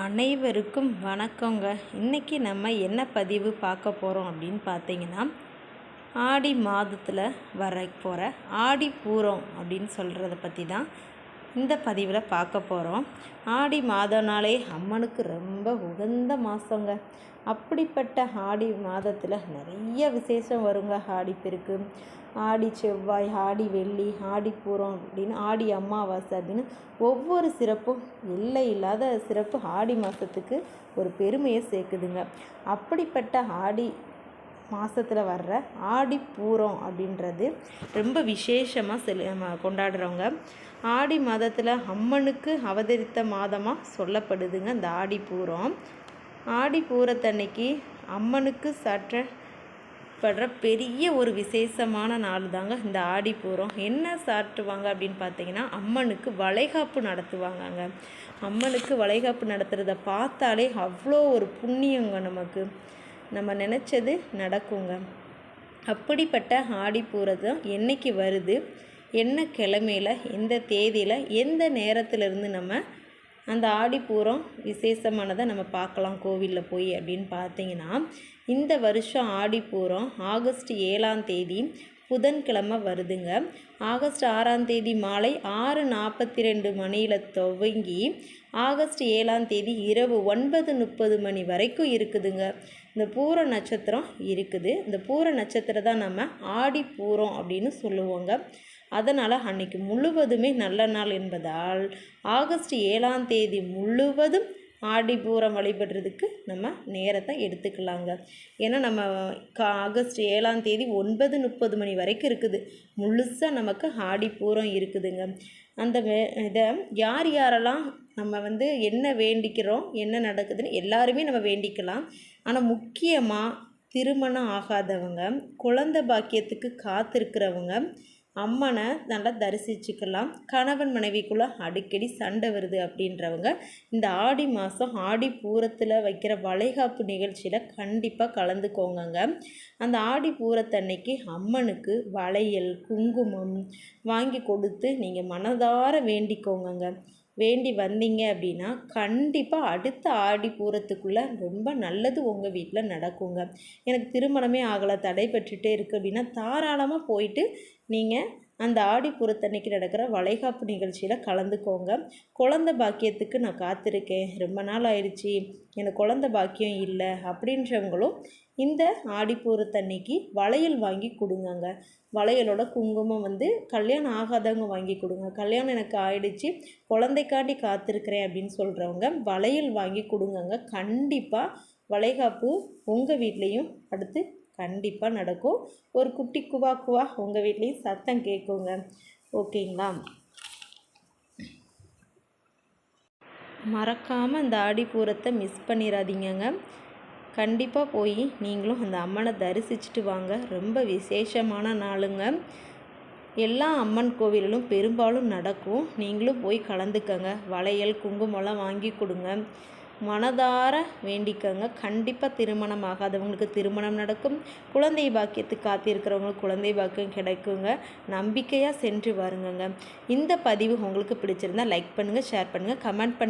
அனைவருக்கும் வணக்கங்க. இன்றைக்கி நம்ம என்ன பதிவு பார்க்க போகிறோம் அப்படின்னு பார்த்தீங்கன்னா ஆடி மாதத்தில் வர போகிற ஆடி பூரம் அப்படின்னு சொல்கிறத பற்றி தான் இந்த பதிவில் பார்க்க போகிறோம் ஆடி மாதம்னாலே அம்மனுக்கு ரொம்ப உகந்த மாதங்க அப்படிப்பட்ட ஆடி மாதத்தில் நிறைய விசேஷம் வருங்க. ஆடி பெருக்கு ஆடி செவ்வாய் ஆடி வெள்ளி ஆடி பூரம் அப்படின்னு ஆடி அமாவாசை அப்படின்னு ஒவ்வொரு சிறப்பும் எல்லை இல்லாத சிறப்பு ஆடி மாதத்துக்கு ஒரு பெருமையை சேர்க்குதுங்க. அப்படிப்பட்ட ஆடி மாதத்தில் வர்ற ஆடி பூரம் அப்படின்றது ரொம்ப விசேஷமாக செல் கொண்டாடுறவங்க. ஆடி மாதத்தில் அம்மனுக்கு அவதரித்த மாதமாக சொல்லப்படுதுங்க இந்த ஆடி பூரம். ஆடி பூரத்தன்னைக்கு அம்மனுக்கு சற்ற படுற பெரிய ஒரு விசேஷமான நாள் தாங்க இந்த ஆடி பூரம். என்ன சாட்டுவாங்க அப்படின்னு பார்த்தீங்கன்னா அம்மனுக்கு வளைகாப்பு நடத்துவாங்கங்க. அம்மனுக்கு வளைகாப்பு நடத்துகிறத பார்த்தாலே அவ்வளோ ஒரு புண்ணியங்க நமக்கு. நம்ம நினச்சது நடக்குங்க. அப்படிப்பட்ட ஆடி பூரத்தை என்னைக்கு வருது? என்ன கிழமையில் எந்த தேதியில் எந்த நேரத்திலிருந்து நம்ம அந்த ஆடிப்பூரம் விசேஷமானதை நம்ம பார்க்கலாம் கோவிலில் போய் அப்படின்னு பார்த்தீங்கன்னா இந்த வருஷம் ஆடிப்பூரம் ஆகஸ்ட் ஏழாம் தேதி புதன்கிழமை வருதுங்க. ஆகஸ்ட் ஆறாம் தேதி மாலை ஆறு நாற்பத்தி ரெண்டு மணியில் துவங்கி ஆகஸ்ட் ஏழாம் தேதி இரவு ஒன்பது முப்பது மணி வரைக்கும் இருக்குதுங்க. இந்த பூர நட்சத்திரம் இருக்குது. இந்த பூர நட்சத்திரம் தான் நம்ம ஆடி பூரம் அப்படின்னு சொல்லுவோங்க. அதனால் அன்னைக்கு முழுவதுமே நல்ல நாள் என்பதால் ஆகஸ்ட் ஏழாம் தேதி முழுவதும் ஆடிப்பூரம் வழிபடுறதுக்கு நம்ம நேரத்தை எடுத்துக்கலாங்க. ஏன்னா நம்ம கா ஆகஸ்ட் ஏழாம் தேதி ஒன்பது முப்பது மணி வரைக்கும் இருக்குது. முழுசாக நமக்கு ஆடிப்பூரம் இருக்குதுங்க. அந்த இதை யார் யாரெல்லாம் நம்ம வந்து என்ன வேண்டிக்கிறோம் என்ன நடக்குதுன்னு எல்லாருமே நம்ம வேண்டிக்கலாம். ஆனால் முக்கியமாக திருமணம் ஆகாதவங்க குழந்த பாக்கியத்துக்கு காத்திருக்கிறவங்க அம்மனை நல்லா தரிசிச்சுக்கலாம். கணவன் மனைவிக்குள்ளே அடிக்கடி சண்டை வருது அப்படின்றவங்க இந்த ஆடி மாதம் ஆடி பூரத்தில் வைக்கிற வளைகாப்பு நிகழ்ச்சியில் கண்டிப்பாக கலந்துக்கோங்கங்க. அந்த ஆடி பூரத்தன்னைக்கு அம்மனுக்கு வளையல் குங்குமம் வாங்கி கொடுத்து நீங்கள் மனதார வேண்டிக்கோங்கங்க. வேண்டி வந்தீங்க அப்படின்னா கண்டிப்பாக அடுத்த ஆடி பூரத்துக்குள்ளே ரொம்ப நல்லது உங்கள் வீட்டில் நடக்குங்க. எனக்கு திருமணமே ஆகலை தடைபட்டுட்டே இருக்குது அப்படின்னா தாராளமாக போயிட்டு நீங்கள் அந்த ஆடி புறத்தன்னைக்கு நடக்கிற வளைகாப்பு நிகழ்ச்சியில் கலந்துக்கோங்க. குழந்த பாக்கியத்துக்கு நான் காத்திருக்கேன். ரொம்ப நாள் ஆயிடுச்சு. எனக்கு குழந்த பாக்கியம் இல்லை அப்படின்றவங்களும் இந்த ஆடிப்பூரத்தன்னைக்கு வளையல் வாங்கி கொடுங்கங்க. வளையலோட குங்குமம் வந்து கல்யாணம் ஆகாதவங்க வாங்கி கொடுங்க. கல்யாணம் எனக்கு ஆயிடுச்சு. குழந்தைக்காண்டி காத்திருக்கிறேன் அப்படின்னு சொல்கிறவங்க வளையல் வாங்கி கொடுங்கங்க. கண்டிப்பாக வளைகாப்பு உங்கள் வீட்லேயும் அடுத்து கண்டிப்பாக நடக்கும். ஒரு குட்டி குவா குவா உங்கள் வீட்லேயும் சத்தம் கேட்குங்க. ஓகேங்களா? மறக்காமல் அந்த ஆடிப்பூரத்தை மிஸ் பண்ணிடாதீங்கங்க கண்டிப்பாக போய் நீங்களும் அந்த அம்மனை தரிசிச்சுட்டு வாங்க. ரொம்ப விசேஷமான நாளுங்க. எல்லா அம்மன் கோவிலிலும் பெரும்பாலும் நடக்கும். நீங்களும் போய் கலந்துக்கங்க. வளையல் குங்குமம்லாம் வாங்கி கொடுங்க. மனதார வேண்டிக்கங்க. கண்டிப்பாக திருமணம் ஆகாதவங்களுக்கு திருமணம் நடக்கும். குழந்தை பாக்கியத்துக்கு காத்திருக்கிறவங்களுக்கு குழந்தை பாக்கியம் கிடைக்குங்க. நம்பிக்கையாக சென்று வருங்கங்க. இந்த பதிவு உங்களுக்கு பிடிச்சிருந்தா லைக் பண்ணுங்கள் ஷேர் பண்ணுங்கள் கமெண்ட் பண்ணுங்கள்